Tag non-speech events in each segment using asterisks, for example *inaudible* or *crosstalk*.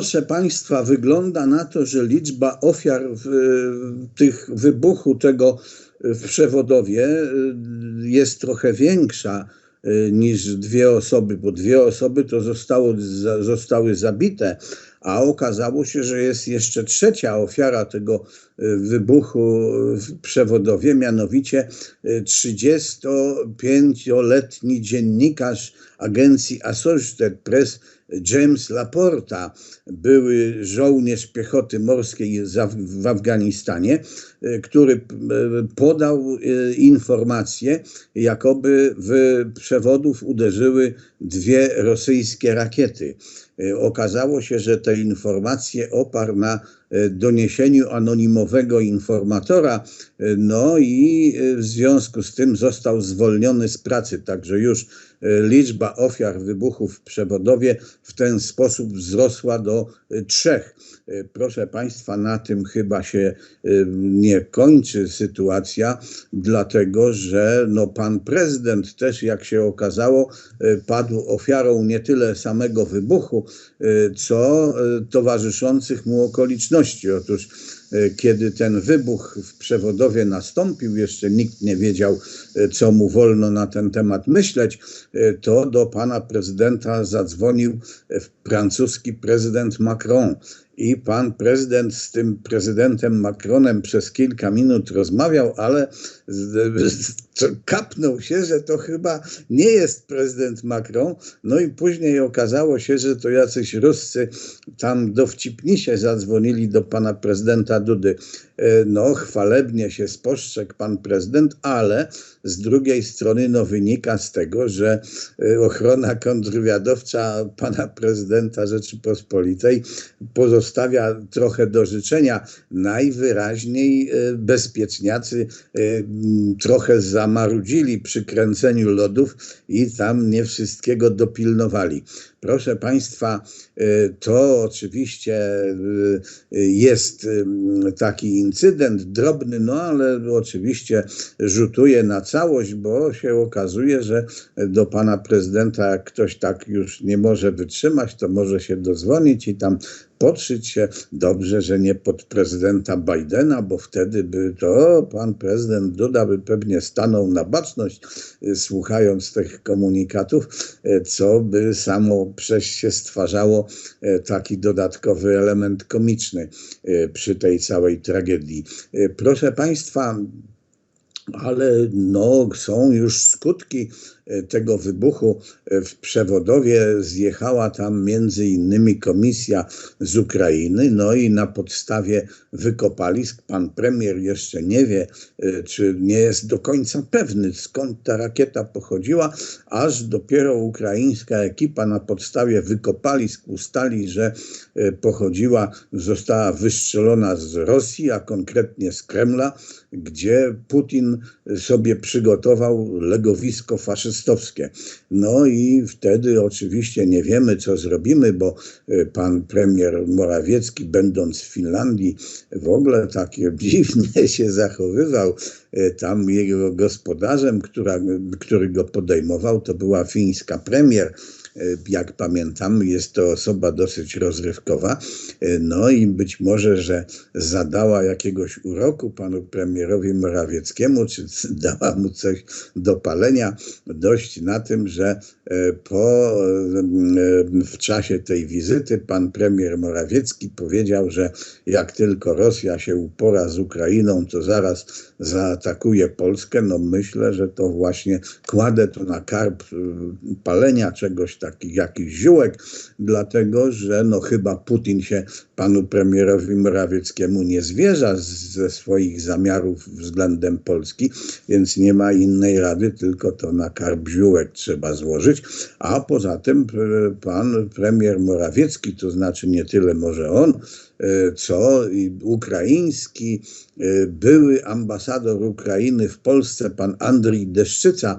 Proszę Państwa, wygląda na to, że liczba ofiar w, tych wybuchu tego w Przewodowie jest trochę większa niż dwie osoby, bo dwie osoby to zostało, zostały zabite, a okazało się, że jest jeszcze trzecia ofiara tego wybuchu w Przewodowie, mianowicie 35-letni dziennikarz agencji Associated Press James Laporta, były żołnierz piechoty morskiej w Afganistanie, który podał informację, jakoby w przewodów uderzyły dwie rosyjskie rakiety. Okazało się, że te informacje oparł na doniesieniu anonimowego informatora, no i w związku z tym został zwolniony z pracy, także już liczba ofiar wybuchów w Przewodowie w ten sposób wzrosła do trzech. Proszę Państwa, na tym chyba się nie kończy sytuacja, dlatego że no, pan prezydent też, jak się okazało, padł ofiarą nie tyle samego wybuchu, co towarzyszących mu okoliczności. Otóż kiedy ten wybuch w przewodowie nastąpił, jeszcze nikt nie wiedział, co mu wolno na ten temat myśleć, to do pana prezydenta zadzwonił francuski prezydent Macron i pan prezydent z tym prezydentem Macronem przez kilka minut rozmawiał, ale kapnął się, że to chyba nie jest prezydent Macron. No i później okazało się, że to jacyś Ruscy tam dowcipnisie zadzwonili do pana prezydenta Dudy. E, no, chwalebnie się spostrzegł pan prezydent, ale z drugiej strony no, wynika z tego, że e, ochrona kontrwywiadowcza pana prezydenta Rzeczypospolitej pozostawia trochę do życzenia. Najwyraźniej e, bezpieczniacy trochę zamarudzili przy kręceniu lodów i tam nie wszystkiego dopilnowali. Proszę Państwa, to oczywiście jest taki incydent drobny, no ale oczywiście rzutuje na całość, bo się okazuje, że do pana prezydenta, jak ktoś tak już nie może wytrzymać, to może się dozwonić i tam podszyć się. Dobrze, że nie pod prezydenta Bidena, bo wtedy by to pan prezydent Duda by pewnie stanął na baczność, y, słuchając tych komunikatów, y, co by samo przez się stwarzało y, taki dodatkowy element komiczny przy tej całej tragedii. Proszę Państwa, ale no, są już skutki tego wybuchu e, w Przewodowie zjechała tam między innymi komisja z Ukrainy, no i na podstawie wykopalisk pan premier jeszcze nie wie, e, czy nie jest do końca pewny skąd ta rakieta pochodziła, aż dopiero ukraińska ekipa na podstawie wykopalisk ustali, że pochodziła, została wystrzelona z Rosji, a konkretnie z Kremla, gdzie Putin sobie przygotował legowisko faszystowskie no i wtedy oczywiście nie wiemy, co zrobimy, bo e, pan premier Morawiecki, będąc w Finlandii, w ogóle takie *laughs* dziwnie się zachowywał. E, tam jego gospodarzem, która, który go podejmował, to była fińska premier jak pamiętam, jest to osoba dosyć rozrywkowa. E, no i być może, że zadała jakiegoś uroku panu premierowi Morawieckiemu, czy *laughs* dała mu coś do palenia, dość na tym, że e, po, w czasie tej wizyty pan premier Morawiecki powiedział, że jak tylko Rosja się upora z Ukrainą, to zaraz zaatakuje Polskę. No myślę, że to właśnie kładę to na karb palenia czegoś takich jakichś ziółek, dlatego że no chyba Putin się panu premierowi Morawieckiemu nie zwierza ze swoich zamiarów względem Polski, więc nie ma innej rady, tylko to na karb ziółek trzeba złożyć. A poza tym e, pan premier Morawiecki, to znaczy nie tyle może on, e, co ukraiński e, były ambasador Ukrainy w Polsce, pan Andrii Deszczyca,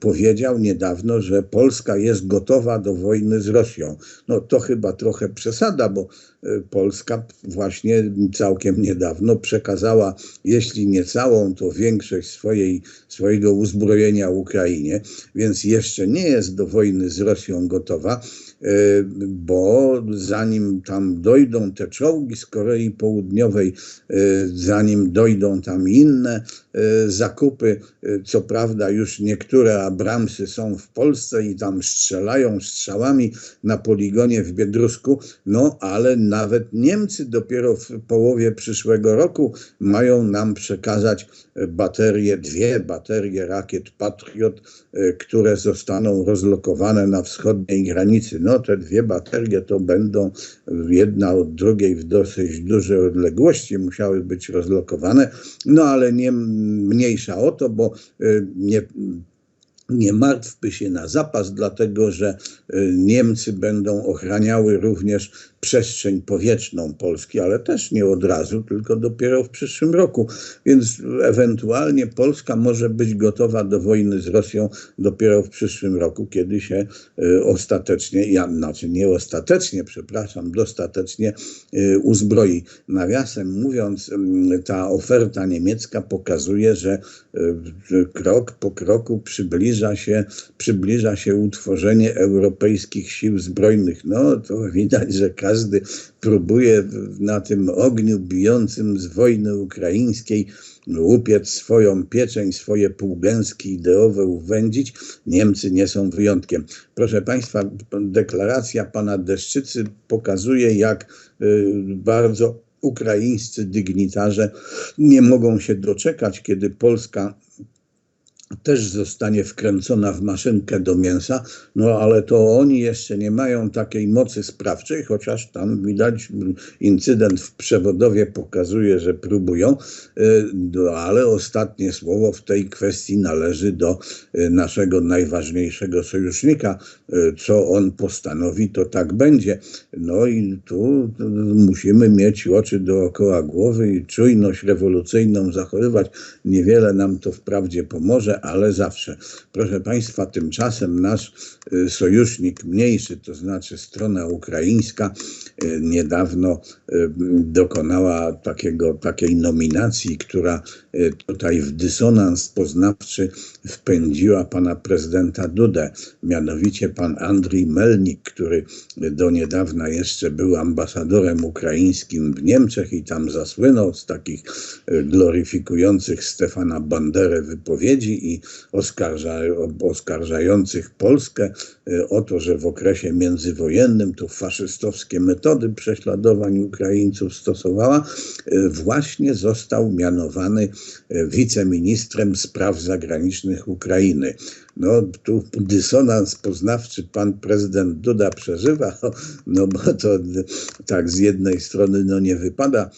powiedział niedawno, że Polska jest gotowa do wojny z Rosją. No to chyba trochę przesada, bo Polska właśnie całkiem niedawno przekazała, jeśli nie całą, to większość swojej, swojego uzbrojenia Ukrainie, więc jeszcze nie jest do wojny z Rosją gotowa. Bo zanim tam dojdą te czołgi z Korei Południowej, zanim dojdą tam inne zakupy, co prawda już niektóre Abramsy są w Polsce i tam strzelają strzałami na poligonie w Biedrusku, no ale nawet Niemcy dopiero w połowie przyszłego roku mają nam przekazać baterie, dwie baterie rakiet Patriot, e, które zostaną rozlokowane na wschodniej granicy. No te dwie baterie to będą jedna od drugiej w dosyć dużej odległości musiały być rozlokowane, no ale nie mniejsza o to, bo e, nie nie martwmy się na zapas, dlatego że e, Niemcy będą ochraniały również przestrzeń powietrzną Polski, ale też nie od razu, tylko dopiero w przyszłym roku. Więc ewentualnie Polska może być gotowa do wojny z Rosją dopiero w przyszłym roku, kiedy się e, ostatecznie, ja, znaczy nie ostatecznie, przepraszam, dostatecznie e, uzbroi. Nawiasem mówiąc, ta oferta niemiecka pokazuje, że krok po kroku przybliża się, przybliża się utworzenie europejskich sił zbrojnych. No to widać, że każdy próbuje na tym ogniu bijącym z wojny ukraińskiej łupiec swoją pieczeń, swoje półgęski ideowe uwędzić. Niemcy nie są wyjątkiem. Proszę Państwa, deklaracja pana Deszczycy pokazuje, jak y, bardzo ukraińscy dygnitarze nie mogą się doczekać, kiedy Polska też zostanie wkręcona w maszynkę do mięsa, no ale to oni jeszcze nie mają takiej mocy sprawczej, chociaż tam widać incydent w przewodowie pokazuje, że próbują, y, no, ale ostatnie słowo w tej kwestii należy do y, naszego najważniejszego sojusznika. Y, co on postanowi, to tak będzie. No i tu musimy mieć oczy dookoła głowy i czujność rewolucyjną zachowywać. Niewiele nam to wprawdzie pomoże, ale zawsze. Proszę Państwa, tymczasem nasz y, sojusznik mniejszy, to znaczy strona ukraińska, y, niedawno y, dokonała takiego, takiej nominacji, która tutaj w dysonans poznawczy wpędziła pana prezydenta Dudę. Mianowicie pan Andrii Melnik, który do niedawna jeszcze był ambasadorem ukraińskim w Niemczech i tam zasłynął z takich gloryfikujących Stefana Banderę wypowiedzi i oskarża, oskarżających Polskę e, o to, że w okresie międzywojennym to faszystowskie metody prześladowań Ukraińców stosowała, właśnie został mianowany wiceministrem spraw zagranicznych Ukrainy. No tu dysonans poznawczy pan prezydent Duda przeżywa, *laughs* no bo to tak z jednej strony no nie wypada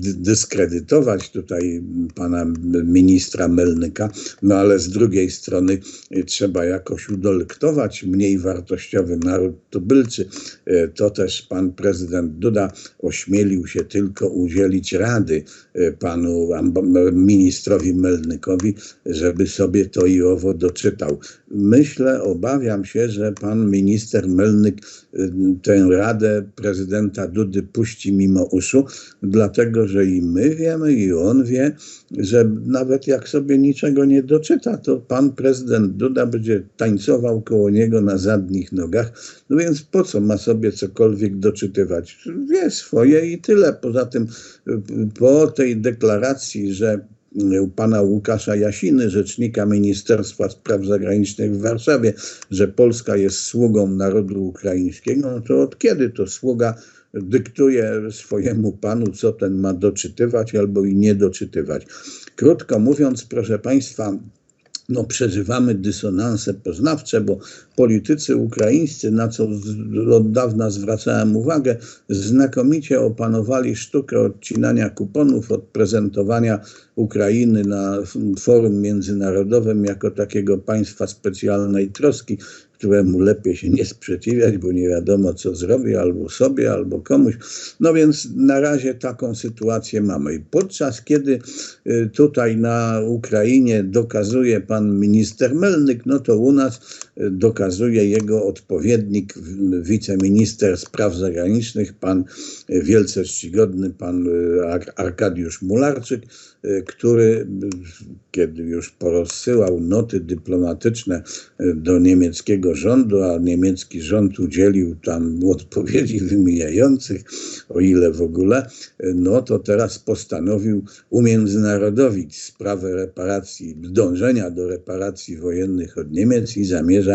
dyskredytować tutaj pana ministra Melnyka, no ale z drugiej strony y, trzeba jakoś udolektować mniej wartościowy naród tubylczy. Y, to też pan prezydent Duda ośmielił się tylko udzielić rady panu ministrowi Melnykowi, żeby sobie to i owo doczytał. Myślę, obawiam się, że pan minister Melnyk tę radę prezydenta Dudy puści mimo uszu, dlatego że i my wiemy, i on wie, że nawet jak sobie niczego nie doczyta, to pan prezydent Duda będzie tańcował koło niego na zadnich nogach. No więc po co ma sobie cokolwiek doczytywać? Wie swoje i tyle. Poza tym po tej deklaracji, że pana Łukasza Jasiny, rzecznika Ministerstwa Spraw Zagranicznych w Warszawie, że Polska jest sługą narodu ukraińskiego, no to od kiedy to sługa dyktuje swojemu panu, co ten ma doczytywać albo i nie doczytywać. Krótko mówiąc, proszę Państwa, no, przeżywamy dysonanse poznawcze, bo politycy ukraińscy, na co od dawna zwracałem uwagę, znakomicie opanowali sztukę odcinania kuponów od prezentowania Ukrainy na forum międzynarodowym jako takiego państwa specjalnej troski, któremu lepiej się nie sprzeciwiać, bo nie wiadomo, co zrobi albo sobie, albo komuś. No więc na razie taką sytuację mamy. I podczas kiedy y, tutaj na Ukrainie dokazuje pan minister Melnyk, no to u nas dokazuje jego odpowiednik, wiceminister spraw zagranicznych, pan wielce czcigodny, pan Arkadiusz Mularczyk, który kiedy już porozsyłał noty dyplomatyczne do niemieckiego rządu, a niemiecki rząd udzielił tam odpowiedzi wymijających, o ile w ogóle, no to teraz postanowił umiędzynarodowić sprawę reparacji, dążenia do reparacji wojennych od Niemiec i zamierza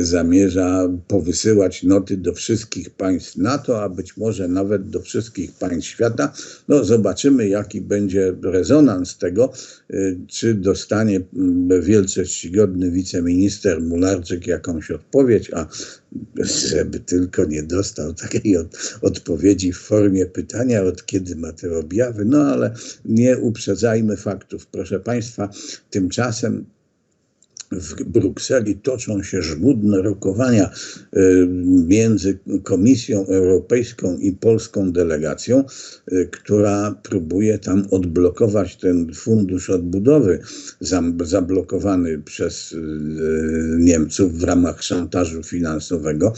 zamierza powysyłać noty do wszystkich państw NATO, a być może nawet do wszystkich państw świata. No zobaczymy, jaki będzie rezonans tego, y, czy dostanie mm, wielce czcigodny wiceminister Mularczyk jakąś odpowiedź, a żeby tylko nie dostał takiej od, odpowiedzi w formie pytania, od kiedy ma te objawy, no ale nie uprzedzajmy faktów. Proszę Państwa, tymczasem w Brukseli toczą się żmudne rokowania y, między Komisją Europejską i polską delegacją, y, która próbuje tam odblokować ten fundusz odbudowy zablokowany przez y, Niemców w ramach szantażu finansowego.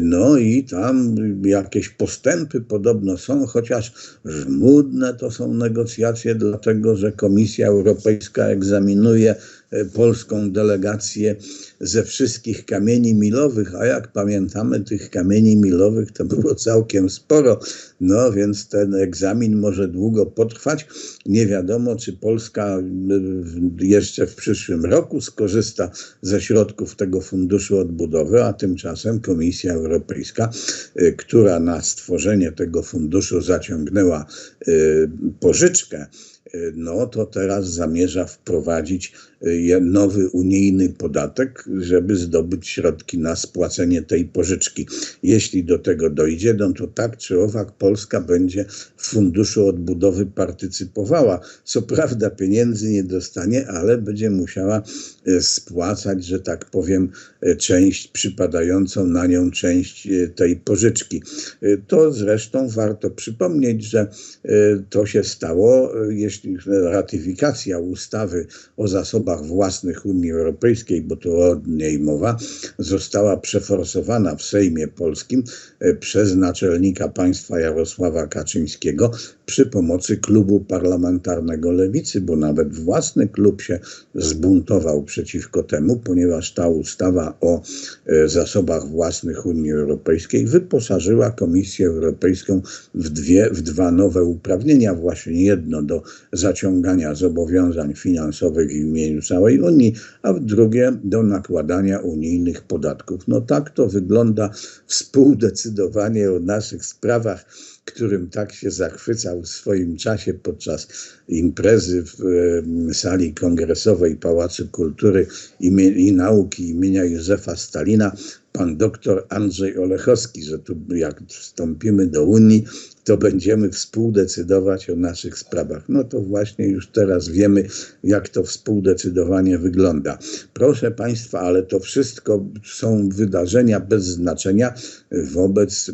No i tam jakieś postępy podobno są, chociaż żmudne to są negocjacje, dlatego że Komisja Europejska egzaminuje polską delegację ze wszystkich kamieni milowych, a jak pamiętamy, tych kamieni milowych to było całkiem sporo, no więc ten egzamin może długo potrwać. Nie wiadomo, czy Polska e, jeszcze w przyszłym roku skorzysta ze środków tego funduszu odbudowy, a tymczasem Komisja Europejska, e, która na stworzenie tego funduszu zaciągnęła pożyczkę, no to teraz zamierza wprowadzić e, nowy unijny podatek, żeby zdobyć środki na spłacenie tej pożyczki. Jeśli do tego dojdzie, no to tak czy owak Polska będzie w funduszu odbudowy partycypowała. Co prawda pieniędzy nie dostanie, ale będzie musiała e, spłacać, że tak powiem, e, część przypadającą na nią część tej pożyczki. To zresztą warto przypomnieć, że to się stało, jeśli ratyfikacja ustawy o zasobach własnych Unii Europejskiej, bo to o niej mowa, została przeforsowana w Sejmie Polskim e, przez naczelnika państwa Jarosława Kaczyńskiego przy pomocy klubu parlamentarnego Lewicy, bo nawet własny klub się zbuntował przeciwko temu, ponieważ ta ustawa o e, zasobach własnych Unii Europejskiej wyposażyła Komisję Europejską w, dwie, w dwa nowe uprawnienia, właśnie jedno do zaciągania zobowiązań finansowych w imieniu całej Unii, a w drugie do nakładania unijnych podatków. No tak to wygląda współdecydowanie o naszych sprawach którym tak się zachwycał w swoim czasie podczas imprezy w sali kongresowej Pałacu Kultury i Nauki imienia Józefa Stalina, pan doktor Andrzej Olechowski, że tu jak wstąpimy do Unii, to będziemy współdecydować o naszych sprawach. No to właśnie już teraz wiemy, jak to współdecydowanie wygląda. Proszę Państwa, ale to wszystko są wydarzenia bez znaczenia wobec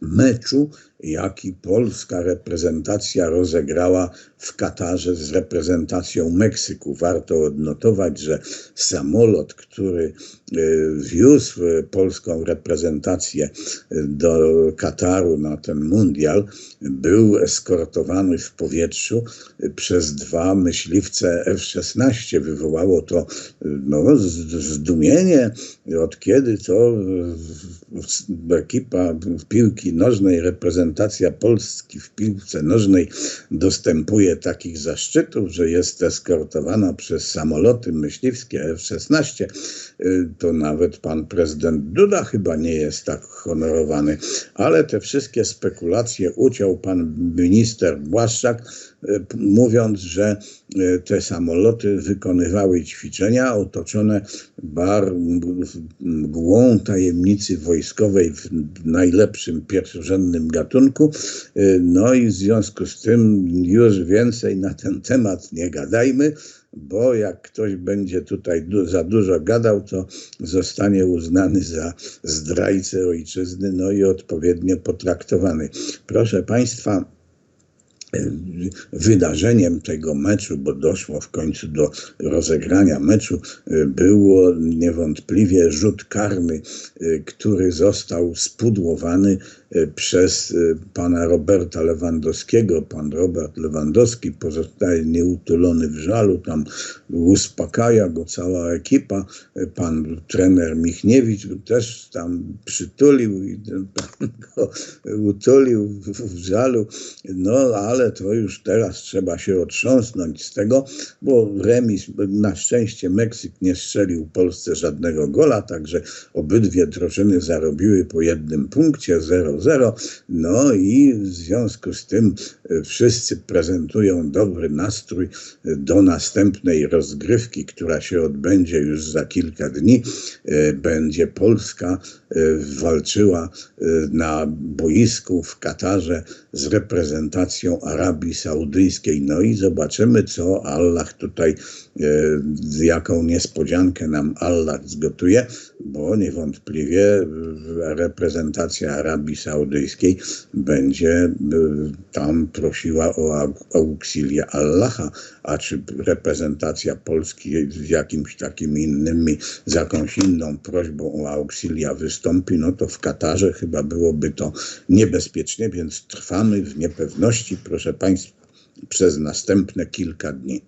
meczu, jaki polska reprezentacja rozegrała w Katarze z reprezentacją Meksyku. Warto odnotować, że samolot, który e, wiózł polską reprezentację do Kataru na ten mundial, był eskortowany w powietrzu przez dwa myśliwce F-16. Wywołało to no, zdumienie, od kiedy to ekipa piłki nożnej reprezentacji reprezentacja Polski w piłce nożnej dostępuje takich zaszczytów, że jest eskortowana przez samoloty myśliwskie F-16, y, to nawet pan prezydent Duda chyba nie jest tak honorowany. Ale te wszystkie spekulacje uciął pan minister Błaszczak, y, mówiąc, że y, te samoloty wykonywały ćwiczenia otoczone bar mgłą tajemnicy wojskowej w najlepszym pierwszorzędnym gatunku gatunku. Y, no i w związku z tym już więcej na ten temat nie gadajmy, bo jak ktoś będzie tutaj du za dużo gadał, to zostanie uznany za zdrajcę ojczyzny, no i odpowiednio potraktowany. Proszę Państwa, wydarzeniem tego meczu, bo doszło w końcu do rozegrania meczu, było niewątpliwie rzut karny, który został spudłowany przez pana Roberta Lewandowskiego. Pan Robert Lewandowski pozostaje nieutulony w żalu, tam uspokaja go cała ekipa. Pan trener Michniewicz też tam przytulił i *laughs* go utulił w żalu. No ale to już teraz trzeba się otrząsnąć z tego, bo remis, na szczęście Meksyk nie strzelił Polsce żadnego gola, także obydwie drużyny zarobiły po jednym punkcie 0-0. No i w związku z tym wszyscy prezentują dobry nastrój do następnej rozgrywki, która się odbędzie już za kilka dni. Będzie Polska walczyła na boisku w Katarze z reprezentacją Arabii Saudyjskiej. No i zobaczymy, co Allah tutaj, jaką niespodziankę nam Allah zgotuje, bo niewątpliwie reprezentacja Arabii Saudyjskiej będzie tam prosiła o auxilię Allaha, a czy reprezentacja Polski z jakimś takim innym, z jakąś inną prośbą o auxilia wystąpi, no to w Katarze chyba byłoby to niebezpiecznie, więc trwamy w niepewności, proszę Państwa, przez następne kilka dni.